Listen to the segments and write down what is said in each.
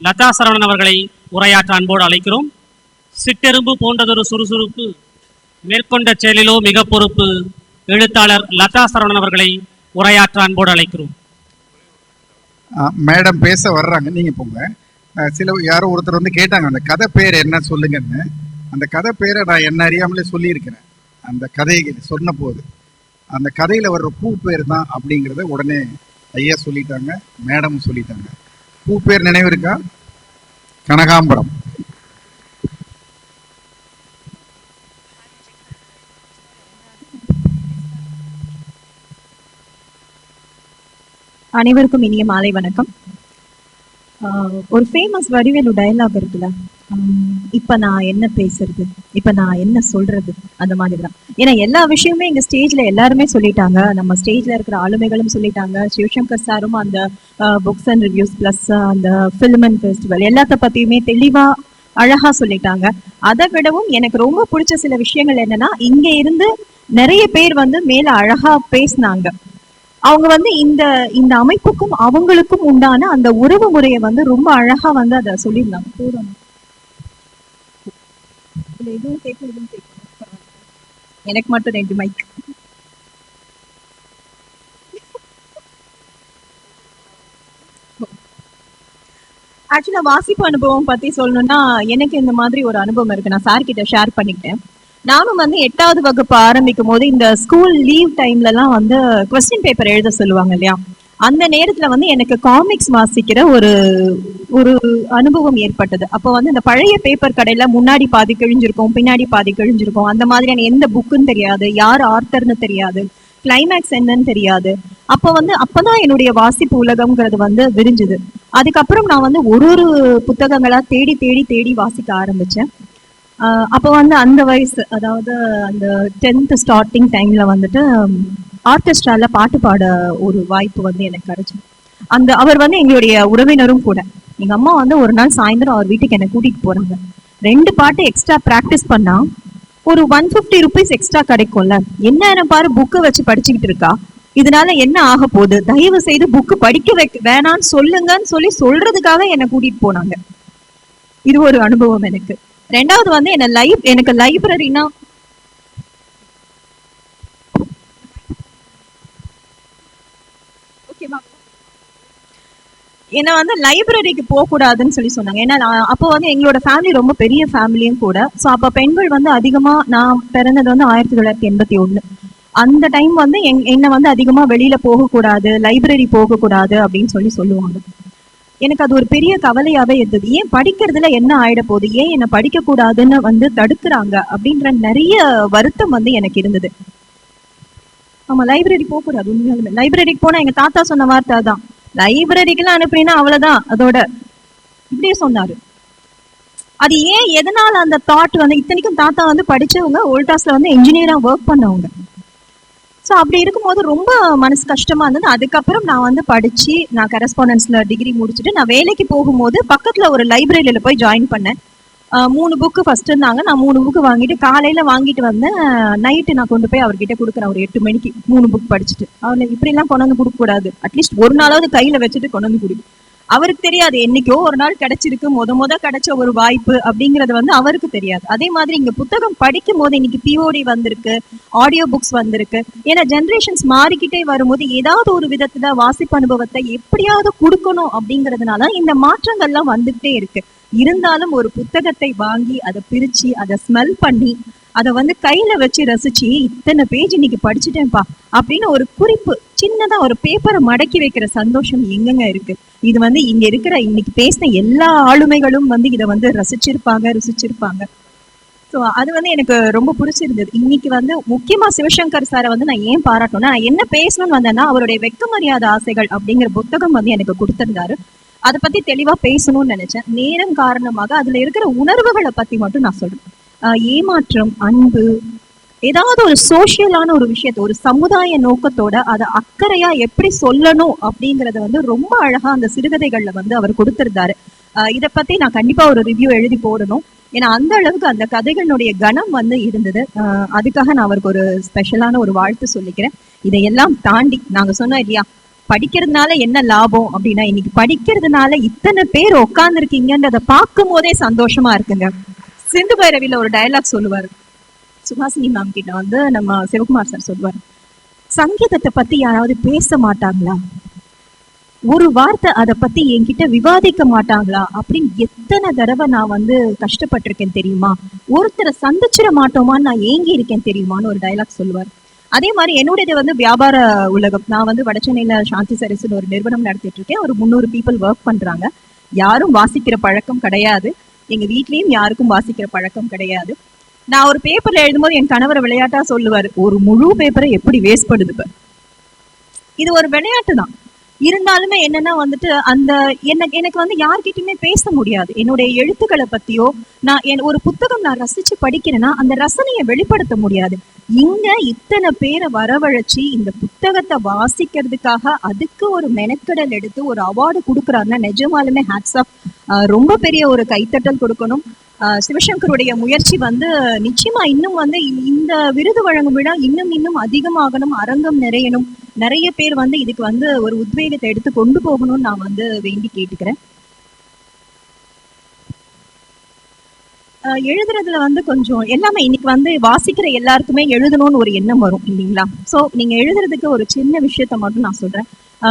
லதா சரவணன் அவர்களை உரையாற்ற அன்போடு அழைக்கிறோம். சிட்டெரும்பு போன்றதொரு சுறுசுறுப்பு மேற்கொண்ட செயலிலோ மிக பொறுப்பு எழுத்தாளர் லதா சரவணன் அவர்களை உரையாற்ற அன்போடு அழைக்கிறோம். மேடம் பேச வர்றாங்க நீங்க போங்க. சில யாரோ ஒருத்தர் வந்து கேட்டாங்க அந்த கதை பேர் என்ன சொல்லுங்கன்னு. அந்த கதை பேரை நான் என்ன அறியாமலே சொல்லியிருக்கிறேன். அந்த கதையை சொன்ன போது அந்த கதையில வர்ற பூ பேர் தான் அப்படிங்கிறத உடனே ஐயா சொல்லிட்டாங்க மேடமும் சொல்லிட்டாங்க. பூ பேர் நினைவு இருக்கா? கனகாம்பரம். அனைவருக்கும் இனிய மாலை வணக்கம். ஆஹ் ஒரு ஃபேமஸ் வடிவேலு டயலாக் இருக்குல்ல. இப்ப நான் என்ன பேசுறது? இப்ப நான் என்ன சொல்றது? அந்த மாதிரி தான் ஏன்னா எல்லா விஷயமுமே எங்க ஸ்டேஜ்ல எல்லாருமே சொல்லிட்டாங்க. நம்ம ஸ்டேஜ்ல இருக்கிற ஆளுமைகளும் சொல்லிட்டாங்க. சிவசங்கர் சாரும் அந்த புக்ஸ் அண்ட் ரிவ்யூஸ் பிளஸ் அந்த ஃபிலிம் அண்ட் ஃபெஸ்டிவல் எல்லாத்த பத்தியுமே தெளிவா அழகா சொல்லிட்டாங்க. அதை விடவும் எனக்கு ரொம்ப பிடிச்ச சில விஷயங்கள் என்னன்னா இங்க இருந்து நிறைய பேர் வந்து மேல அழகா பேசினாங்க. அவங்க வந்து இந்த இந்த அமைப்புக்கும் அவங்களுக்கும் உண்டான அந்த உறவு முறையை வந்து ரொம்ப அழகா வந்து அதை சொல்லியிருந்தாங்க. போதும் இதுல எதுவும் கேட்கல, எதுவும் கேட்கல. எனக்கு மட்டும் ரெண்டு மைக் ஆக்சுவலா வாசிப்பு அனுபவம் பத்தி சொல்லணும்னா எனக்கு இந்த மாதிரி ஒரு அனுபவம் இருக்கு. நான் சார் கிட்ட ஷேர் பண்ணிக்கிட்டேன். நானும் வந்து எட்டாவது வகுப்பு ஆரம்பிக்கும் போது இந்த ஸ்கூல் லீவ் டைம்ல எல்லாம் வந்து கொஸ்டின் பேப்பர் எழுத சொல்லுவாங்க இல்லையா? அந்த நேரத்துல வந்து எனக்கு காமிக்ஸ் வாசிக்கிற ஒரு ஒரு அனுபவம் ஏற்பட்டது. அப்போ வந்து இந்த பழைய பேப்பர் கடையில முன்னாடி பாதி கிழிஞ்சிருக்கும் பின்னாடி பாதி கிழிஞ்சிருக்கும் அந்த மாதிரியான எந்த புக்குன்னு தெரியாது யார் ஆர்த்தர்னு தெரியாது கிளைமேக்ஸ் என்னன்னு தெரியாது. அப்போ வந்து அப்பதான் என்னுடைய வாசிப்பு உலகம்ங்கிறது வந்து விரிஞ்சுது. அதுக்கப்புறம் நான் வந்து ஒரு ஒரு புத்தகங்களா தேடி தேடி தேடி வாசிக்க ஆரம்பிச்சேன். அப்போ வந்து அந்த வயசு அதாவது அந்த டென்த் ஸ்டார்டிங் டைம்ல வந்துட்டு ஆர்கெஸ்ட்ரால பாட்டு பாட ஒரு வாய்ப்பு வந்து எனக்கு கிடைச்சு அந்த அவர் வந்து எங்களுடைய உறவினரும் கூட. எங்க அம்மா வந்து ஒரு நாள் சாயந்தரம் அவர் வீட்டுக்கு என்னை கூட்டிட்டு போறாங்க. ரெண்டு பாட்டு எக்ஸ்ட்ரா ப்ராக்டிஸ் பண்ணா ஒரு ஒன் ஃபிஃப்டி ருபீஸ் எக்ஸ்ட்ரா கிடைக்கும்ல. என்ன பாரு புக்கை வச்சு படிச்சுக்கிட்டு இருக்கா? இதனால என்ன ஆக போகுது? தயவு செய்து புக்கு படிக்க வைக்க வேணாம்னு சொல்லுங்கன்னு சொல்லி சொல்றதுக்காக என்னை கூட்டிட்டு போனாங்க. இது ஒரு அனுபவம் எனக்கு. ரெண்டாவது வந்து என்ன லைப் எனக்கு லைப்ரரினா என்ன வந்து லைப்ரரிக்கு போக கூடாதுன்னு சொல்லி சொன்னாங்க. ஏன்னா அப்போ வந்து எங்களோட ஃபேமிலி ரொம்ப பெரிய ஃபேமிலியும் கூட. ஸோ அப்போ பெண்கள் வந்து அதிகமா நான் பிறந்தது வந்து ஆயிரத்தி தொள்ளாயிரத்தி எண்பத்தி ஒண்ணு. அந்த டைம் வந்து எங் என்னை வந்து அதிகமா வெளியில போகக்கூடாது லைப்ரரி போகக்கூடாது அப்படின்னு சொல்லி சொல்லுவாங்க. எனக்கு அது ஒரு பெரிய கவலையாவே இருந்தது. ஏன் படிக்கிறதுல என்ன ஆயிட போகுது? ஏன் என்னை படிக்க கூடாதுன்னு வந்து தடுக்கிறாங்க? அப்படின்ற நிறைய வருத்தம் வந்து எனக்கு இருந்தது. ஆமா லைப்ரரி போக கூடாது உண்மையாலுமே. லைப்ரரிக்கு போனா எங்க தாத்தா சொன்ன வார்த்தை தான் லைப்ரரிக்கெல்லாம் அனுப்புனீங்கன்னா அவ்வளவுதான். அதோட இப்படியே சொன்னாரு. அது ஏன் எதனால அந்த தாட் வந்து இத்தனைக்கும் தாத்தா வந்து படிச்சவங்க ஓல்டாஸ்ல வந்து இன்ஜினியரா ஒர்க் பண்ணவங்க. ஸோ அப்படி இருக்கும்போது ரொம்ப மனசு கஷ்டமா இருந்தது. அதுக்கப்புறம் நான் வந்து படிச்சு நான் கரஸ்பாண்டன்ஸ்ல டிகிரி முடிச்சுட்டு நான் வேலைக்கு போகும்போது பக்கத்துல ஒரு லைப்ரரியில போய் ஜாயின் பண்ணேன். மூணு புக்கு ஃபர்ஸ்ட் இருந்தாங்க. நான் மூணு புக்கு வாங்கிட்டு காலையில வாங்கிட்டு வந்தேன் நைட்டு நான் கொண்டு போய் அவர்கிட்ட கொடுக்குறேன். ஒரு எட்டு மணிக்கு மூணு புக் படிச்சுட்டு. அவனை இப்படி எல்லாம் கொண்டு வந்து கொடுக்க கூடாது அட்லீஸ்ட் ஒரு நாளாவது கையில வச்சுட்டு கொண்டு வந்து கொடுக்கும் அவருக்கு தெரியாது. என்னைக்கோ ஒரு நாள் கிடைச்சிருக்கு. முத முத கிடைச்ச ஒரு வாய்ப்பு அப்படிங்கறது வந்து அவருக்கு தெரியாது. அதே மாதிரி இங்க புத்தகம் படிக்கும் போது இன்னைக்கு பிஓடி வந்திருக்கு ஆடியோ புக்ஸ் வந்திருக்கு. ஏன்னா ஜென்ரேஷன்ஸ் மாறிக்கிட்டே வரும்போது ஏதாவது ஒரு விதத்துல வாசிப்பு அனுபவத்தை எப்படியாவது கொடுக்கணும் அப்படிங்கறதுனால இந்த மாற்றங்கள்லாம் வந்துகிட்டே இருக்கு. இருந்தாலும் ஒரு புத்தகத்தை வாங்கி அதை பிரிச்சு அதை ஸ்மெல் பண்ணி அதை வந்து கையில வச்சு ரசிச்சு இத்தனை பேஜ் இன்னைக்கு படிச்சுட்டேன்ப்பா அப்படின்னு ஒரு குறிப்பு சின்னதா ஒரு பேப்பரை மடக்கி வைக்கிற சந்தோஷம் எங்கெங்க இருக்கு? இது வந்து இங்க இருக்கிற இன்னைக்கு பேசின எல்லா ஆளுமைகளும் வந்து இதை வந்து ரசிச்சிருப்பாங்க ருசிச்சிருப்பாங்க. ஸோ அது வந்து எனக்கு ரொம்ப பிடிச்சிருந்தது. இன்னைக்கு வந்து முக்கியமா சிவசங்கர் சாரை வந்து நான் ஏன் பாராட்டணும்னா நான் என்ன பேசணும்னு வந்தேன்னா அவருடைய வெக்க மரியாதை ஆசைகள் அப்படிங்கிற புத்தகம் வந்து எனக்கு கொடுத்திருந்தாரு. அதை பத்தி தெளிவா பேசணும்னு நினைச்சேன். நேரம் காரணமாக அதுல இருக்கிற உணர்வுகளை பத்தி மட்டும் நான் சொல்றேன். ஏமாற்றம் அன்பு ஏதாவது ஒரு சோசியலான ஒரு விஷயத்த ஒரு சமுதாய நோக்கத்தோட அதை அக்கறையா எப்படி சொல்லணும் அப்படிங்கறத வந்து ரொம்ப அழகா அந்த சிறுகதைகள்ல வந்து அவர் கொடுத்திருந்தாரு. இதை பத்தி நான் கண்டிப்பா ஒரு ரிவ்யூ எழுதி போடணும். ஏன்னா அந்த அளவுக்கு அந்த கதைகளுடைய கணம் வந்து இருந்தது. அதுக்காக நான் அவருக்கு ஒரு ஸ்பெஷலான ஒரு வாழ்த்து சொல்லிக்கிறேன். இதையெல்லாம் தாண்டி நாங்க சொன்னோம் இல்லையா படிக்கிறதுனால என்ன லாபம் அப்படின்னா இன்னைக்கு படிக்கிறதுனால இத்தனை பேர் உட்கார்ந்துருக்கீங்கன்றத பார்க்கும் போதே சந்தோஷமா இருக்குங்க. சிந்து பைரவில ஒரு டயலாக் சொல்லுவார். சுஹாசினி மேம் கிட்ட வந்து நம்ம சிவகுமார் சார் சொல்லுவார். சங்கீதத்தை பத்தி யாராவது பேச மாட்டாங்களா? ஒரு வார்த்தை அதை பத்தி என்கிட்ட விவாதிக்க மாட்டாங்களா? அப்படின்னு எத்தனை தடவை நான் வந்து கஷ்டப்பட்டிருக்கேன் தெரியுமா? ஒருத்தரை சந்திச்சிட மாட்டோமான்னு நான் ஏங்கி இருக்கேன் தெரியுமான்னு ஒரு டயலாக் சொல்லுவார். அதே மாதிரி என்னுடையது வந்து வியாபார உலகம். நான் வந்து வடசென்னையில சாந்தி சரிசுன்னு ஒரு நிறுவனம் நடத்திட்டு இருக்கேன். ஒரு முந்நூறு பீப்புள் ஒர்க் பண்றாங்க. யாரும் வாசிக்கிற பழக்கம் கிடையாது. எங்க வீட்லயும் யாருக்கும் வாசிக்கிற பழக்கம் கிடையாது. நான் ஒரு பேப்பர்ல எழுதும்போது என் கணவர் விளையாட்டா சொல்லுவாரு ஒரு முழு பேப்பரை எப்படி வேஸ்ட் பண்ணுது இது ஒரு விளையாட்டு தான் இருந்தாலுமே என்னன்னா வந்துட்டு அந்த எனக்கு எனக்கு வந்து யார்கிட்டயுமே பேச முடியாது. என்னுடைய எழுத்துக்களை பத்தியோ நான் என் ஒரு புத்தகம் நான் ரசிச்சு படிக்கிறேன்னா அந்த ரசனையை வெளிப்படுத்த முடியாது. இங்க இத்தனை பேரை வரவழைச்சு இந்த புத்தகத்தை வாசிக்கிறதுக்காக அதுக்கு ஒரு மெனக்கடல் எடுத்து ஒரு அவார்டு கொடுக்குறாருன்னா நிஜமாலுமே ஹேட்ஸ் ஆஃப் ரொம்ப பெரிய ஒரு கைத்தட்டல் கொடுக்கணும். சிவசங்கருடைய முயற்சி வந்து நிச்சயமா இன்னும் வந்து இந்த விருது வழங்கும் விழா இன்னும் இன்னும் அதிகமாகணும் அரங்கம் நிறையணும். நிறைய பேர் வந்து இதுக்கு வந்து ஒரு உத்வேகத்தை எடுத்து கொண்டு போகணும்னு நான் வந்து வேண்டி கேட்டுக்கிறேன். ஆஹ் எழுதுறதுல வந்து கொஞ்சம் எல்லாமே இன்னைக்கு வந்து வாசிக்கிற எல்லாருக்குமே எழுதணும்னு ஒரு எண்ணம் வரும் இல்லைங்களா? சோ நீங்க எழுதுறதுக்கு ஒரு சின்ன விஷயத்த மட்டும் நான் சொல்றேன்.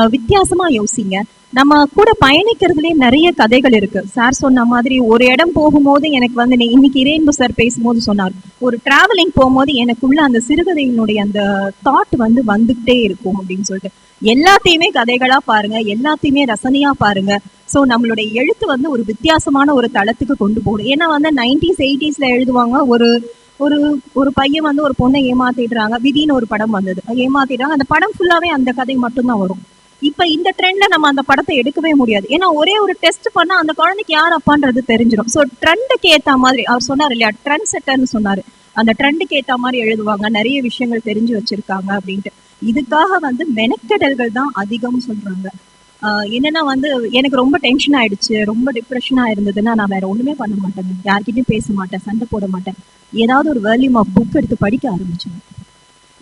வித்தியாசமா யோசிங்க. நம்ம கூட பயணிக்கிறதுலேயே நிறைய கதைகள் இருக்கு. சார் சொன்ன மாதிரி ஒரு இடம் போகும்போது எனக்கு வந்து நீ- இன்னைக்கு இரேன்பு சார் பேசும்போது சொன்னார். ஒரு டிராவலிங் போகும்போது எனக்குள்ள அந்த சிறுகதையினுடைய அந்த தாட் வந்து வந்துகிட்டே இருக்கும் அப்படின்னு சொல்லிட்டு. எல்லாத்தையுமே கதைகளா பாருங்க எல்லாத்தையுமே ரசனையா பாருங்க. ஸோ நம்மளுடைய எழுத்து வந்து ஒரு வித்தியாசமான ஒரு தளத்துக்கு கொண்டு போகணும். ஏன்னா வந்து நைன்டிஸ் எயிட்டிஸ்ல எழுதுவாங்க ஒரு ஒரு ஒரு பையன் வந்து ஒரு பொண்ணை ஏமாத்திடுறாங்க. விதின்னு ஒரு படம் வந்தது. ஏமாத்திடுறாங்க. அந்த படம் ஃபுல்லாவே அந்த கதை மட்டும்தான் வரும். இப்ப இந்த ட்ரெண்ட்ல நம்ம அந்த படத்தை எடுக்கவே முடியாது. ஏன்னா ஒரே ஒரு டெஸ்ட் பண்ணா அந்த குழந்தைக்கு யார் அப்பான்றது தெரிஞ்சிடும். சோ ட்ரெண்டுக்கு ஏத்த மாதிரி அவர் சொன்னார் இல்லையா ட்ரெண்ட் செட்டர்னு சொன்னாரு. அந்த ட்ரெண்டுக்கு ஏத்த மாதிரி எழுதுவாங்க நிறைய விஷயங்கள் தெரிஞ்சு வச்சிருக்காங்க அப்படின்ட்டு. இதுக்காக வந்து மெனக்கெடல்கள் தான் அதிகம் சொல்றாங்க. ஆஹ் என்னன்னா வந்து எனக்கு ரொம்ப டென்ஷன் ஆயிடுச்சு ரொம்ப டிப்ரெஷனா இருந்ததுன்னா நான் வேற ஒண்ணுமே பண்ண மாட்டேங்க யார்கிட்டயும் பேச மாட்டேன் சண்டை போட மாட்டேன். ஏதாவது ஒரு வேல்யூம் ஆஃப் புக் எடுத்து படிக்க ஆரம்பிச்சேன்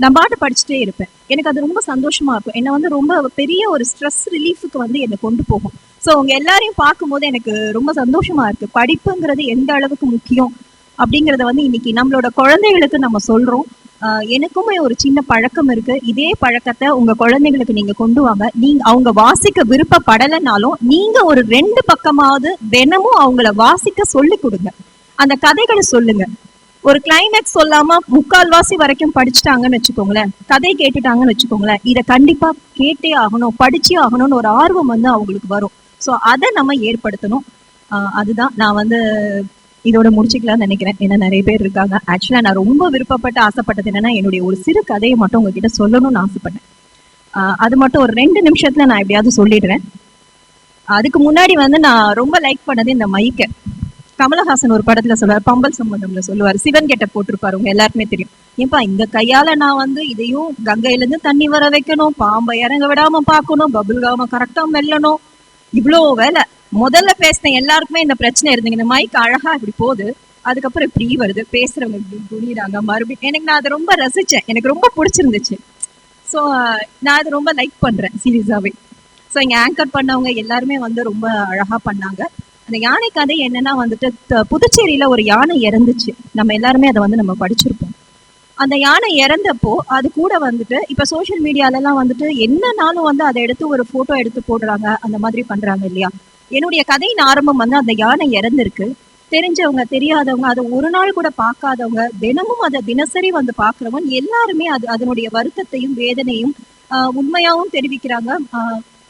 நான் பாட்டு படிச்சுட்டே இருப்பேன். எனக்கு அது ரொம்ப சந்தோஷமா இருக்கும். என்னை வந்து ரொம்ப பெரிய ஒரு ஸ்ட்ரெஸ் ரிலீஃபுக்கு வந்து என்னை கொண்டு போகும். ஸோ உங்க எல்லாரையும் பார்க்கும்போது எனக்கு ரொம்ப சந்தோஷமா இருக்கு. படிப்புங்கிறது எந்த அளவுக்கு முக்கியம் அப்படிங்கறத வந்து இன்னைக்கு நம்மளோட குழந்தைகளுக்கு நம்ம சொல்றோம். எனக்குமே ஒரு சின்ன பழக்கம் இருக்கு. இதே பழக்கத்தை உங்க குழந்தைகளுக்கு நீங்க கொண்டு வாங்க. நீங்க அவங்க வாசிக்க விருப்பப்படலைனாலும் நீங்க ஒரு ரெண்டு பக்கமாவது தினமும் அவங்கள வாசிக்க சொல்லி கொடுங்க. அந்த கதைகளை சொல்லுங்க. ஒரு கிளைமேக்ஸ் சொல்லாம முக்கால்வாசி வரைக்கும் படிச்சுட்டாங்கன்னு வச்சுக்கோங்களேன். கதை கேட்டுட்டாங்கன்னு வச்சுக்கோங்களேன். இதை கண்டிப்பா கேட்டே ஆகணும் படிச்சே ஆகணும்னு ஒரு ஆர்வம் வந்து அவங்களுக்கு வரும். ஸோ அதை நம்ம ஏற்படுத்தணும். ஆஹ் அதுதான். நான் வந்து இதோட முடிச்சுக்கலாம்னு நினைக்கிறேன். ஏன்னா நிறைய பேர் இருக்காங்க. ஆக்சுவலா நான் ரொம்ப விருப்பப்பட்டு ஆசைப்பட்டது என்னன்னா என்னுடைய ஒரு சிறு கதையை மட்டும் உங்ககிட்ட சொல்லணும்னு ஆசைப்பட்டேன். ஆஹ் அது மட்டும் ஒரு ரெண்டு நிமிஷத்துல நான் எப்படியாவது சொல்லிடுறேன். அதுக்கு முன்னாடி வந்து நான் ரொம்ப லைக் பண்ணது இந்த மைக்கை கமலஹாசன் ஒரு படத்துல சொல்லுவார் பம்பல் சம்பந்தம்ல சொல்லுவார். சிவன் கெட்ட போட்டிருப்பாரு உங்க எல்லாருக்குமே தெரியும். ஏன்பா இந்த கையால நான் வந்து இதையும் கங்கையில இருந்து தண்ணி வர வைக்கணும் பாம்பை இறங்க விடாம பார்க்கணும் பபுள் காம கரெக்டா மெல்லணும். இவ்வளோ வேலை. முதல்ல பேசின எல்லாருக்குமே இந்த பிரச்சனை இருந்தீங்க இந்த மைக் அழகா இப்படி போகுது. அதுக்கப்புறம் இப்படி வருது. பேசுறவங்க இப்படி குனிறாங்க மறுபடியும் எனக்கு நான் அதை ரொம்ப ரசிச்சேன். எனக்கு ரொம்ப பிடிச்சிருந்துச்சு. ஸோ நான் அதை ரொம்ப லைக் பண்றேன் சீரியஸாவே ஸோ இங்க ஆங்கர் பண்ணவங்க எல்லாருமே வந்து ரொம்ப அழகா பண்ணாங்க. அந்த யானை கதை என்னன்னா வந்துட்டு த- புதுச்சேரியில ஒரு யானை இறந்துச்சு. நம்ம எல்லாருமே அதை வந்து நம்ம படிச்சிருப்போம். அந்த யானை இறந்தப்போ அது கூட வந்துட்டு இப்ப சோஷியல் மீடியாலலாம் வந்துட்டு என்னனாலும் வந்து அதை எடுத்து ஒரு போட்டோ எடுத்து போடுறாங்க அந்த மாதிரி பண்றாங்க இல்லையா? என்னுடைய கதையின் ஆரம்பம் வந்து அந்த யானை இறந்திருக்கு. தெரிஞ்சவங்க தெரியாதவங்க அதை ஒரு நாள் கூட பார்க்காதவங்க தினமும் அதை தினசரி வந்து பார்க்கறவங்க எல்லாருமே அது அதனுடைய வருத்தத்தையும் வேதனையும் உண்மையாகவும் உண்மையாவும் தெரிவிக்கிறாங்க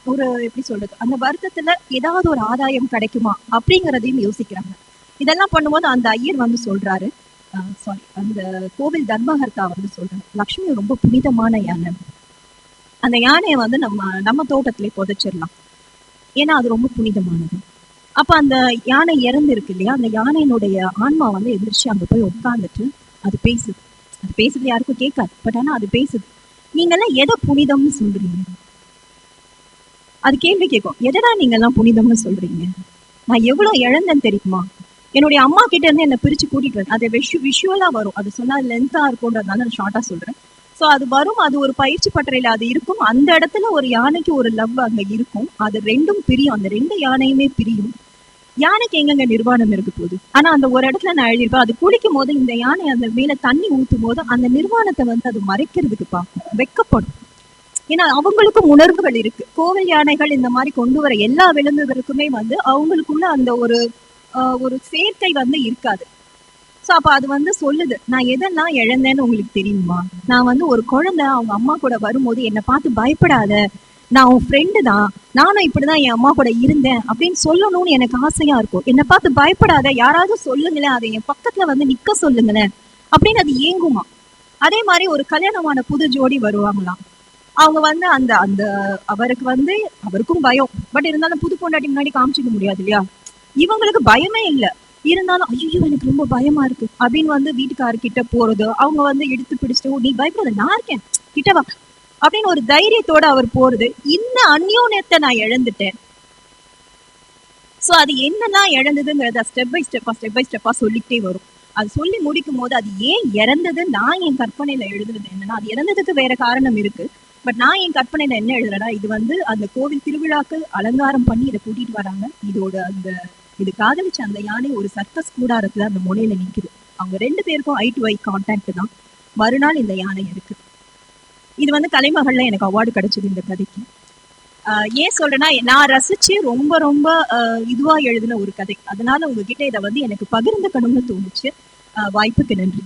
ஒரு எப்படி சொல்றது அந்த வருத்தத்துல ஏதாவது ஒரு ஆதாயம் கிடைக்குமா அப்படிங்கிறதையும் யோசிக்கிறாங்க. இதெல்லாம் பண்ணும்போது அந்த ஐயர் வந்து சொல்றாரு சாரி அந்த கோவில் தர்மஹர்த்தா வந்து சொல்றாரு லக்ஷ்மி ரொம்ப புனிதமான யானை. அந்த யானையை வந்து நம்ம நம்ம தோட்டத்திலே புதைச்சிடலாம். ஏன்னா அது ரொம்ப புனிதமானது. அப்ப அந்த யானை இறந்து இருக்கு இல்லையா? அந்த யானையினுடைய ஆன்மா வந்து எதிர்ச்சி அங்க போய் உட்கார்ந்துட்டு அது பேசுது. அது பேசுறது யாருக்கும் கேட்காது பட் ஆனா அது பேசுது. நீங்கெல்லாம் எதை புனிதம்னு சொல்றீங்க? அது கேள்வி கேட்கும். எதடா நீங்க எல்லாம் புனிதம்னு சொல்றீங்க? நான் எவ்வளவு இழந்தேன் தெரியுமா? என்னுடைய அம்மா கிட்ட இருந்து என்ன பிரிச்சு கூட்டிட்டு வந்து அது விஷு விஷுவலா வரும். அது சொன்னா லென்த்தா இருக்கும்ன்றதுனால நான் ஷார்ட்டா சொல்றேன். சோ அது வரும் அது ஒரு பயிற்சி பட்டறையில அது இருக்கும். அந்த இடத்துல ஒரு யானைக்கு ஒரு லவ் அங்க இருக்கும். அது ரெண்டும் பிரியும். அந்த ரெண்டு யானையுமே பிரியும். யானைக்கு எங்கெங்க நிர்வாணம் இருக்க போகுது ஆனா அந்த ஒரு இடத்துல நான் எழுதியிருப்பேன். அது குளிக்கும் போது இந்த யானை அந்த மேல தண்ணி ஊத்தும் போது அந்த நிர்வாணத்தை வந்து அது மறைக்கிறதுக்கு பார்க்கும். வெக்கப்படும். ஏன்னா அவங்களுக்கும் உணர்வுகள் இருக்கு. கோவில் யானைகள் இந்த மாதிரி கொண்டு வர எல்லா விலங்குகளுக்குமே வந்து அவங்களுக்குள்ள அந்த ஒரு ஒரு சேர்க்கை வந்து இருக்காது. சோ அப்ப அது வந்து சொல்லுது நான் எதெல்லாம் இழந்தேன்னு உங்களுக்கு தெரியுமா? நான் வந்து ஒரு குழந்தை அவங்க அம்மா கூட வரும்போது என்னை பார்த்து பயப்படாத. நான் உன் ஃப்ரெண்டு தான். நானும் இப்படிதான் என் அம்மா கூட இருந்தேன். அப்படின்னு சொல்லணும்னு எனக்கு ஆசையா இருக்கும். என்னை பார்த்து பயப்படாத. யாராவது சொல்லுங்களேன் அதை என் பக்கத்துல வந்து நிக்க சொல்லுங்களேன். அப்படின்னு அது ஏங்குமா. அதே மாதிரி ஒரு கல்யாணமான புது ஜோடி வருவாங்களாம். அவங்க வந்து அந்த அந்த அவருக்கு வந்து அவருக்கும் பயம். பட் இருந்தாலும் புது பொண்டாட்டி முன்னாடி காமிச்சிக்க முடியாது இல்லையா? இவங்களுக்கு பயமே இல்ல. இருந்தாலும் ஐயோ எனக்கு ரொம்ப பயமா இருக்கு. அப்படின்னு வந்து வீட்டுக்காரர்கிட்ட போறது அவங்க வந்து எடுத்து பிடிச்சிட்டு "ஓ, நீ பயப்படாத நான் இருக்கேன். கிட்ட வா. அப்படின்னு ஒரு தைரியத்தோட அவர் போறது. இந்த அந்யோன்யத்தை நான் இழந்துட்டேன். சோ அது என்னெல்லாம் இழந்ததுங்கிறத ஸ்டெப் பை ஸ்டெப்பா ஸ்டெப் பை ஸ்டெப்பா சொல்லிக்கிட்டே வரும். அது சொல்லி முடிக்கும் போது அது ஏன் இறந்தது நான் என் கற்பனையில எழுதுனது என்னன்னா அது இறந்ததுக்கு வேற காரணம் இருக்கு. பட் நான் என் கற்பனையில என்ன எழுதுறேன்னா இது வந்து அந்த கோவில் திருவிழாக்கு அலங்காரம் பண்ணி இதை கூட்டிட்டு வராங்க. இதோட அந்த இது காதலிச்ச அந்த யானை ஒரு சர்க்கஸ் கூடாரத்துல அந்த முனையில நிக்குது. அவங்க ரெண்டு பேருக்கும் ஐ டு ஐ கான்டாக்ட் தான். மறுநாள் இந்த யானை இருக்கு. இது வந்து கலைமகள்ல எனக்கு அவார்டு கிடைச்சது இந்த கதைக்கு. ஆஹ் ஏன் சொல்றேன்னா நான் ரசிச்சு ரொம்ப ரொம்ப இதுவா எழுதின ஒரு கதை. அதனால உங்ககிட்ட இதை வந்து எனக்கு பகிர்ந்துக்கணும்னு தோணுச்சு. வாய்ப்புக்கு நன்றி.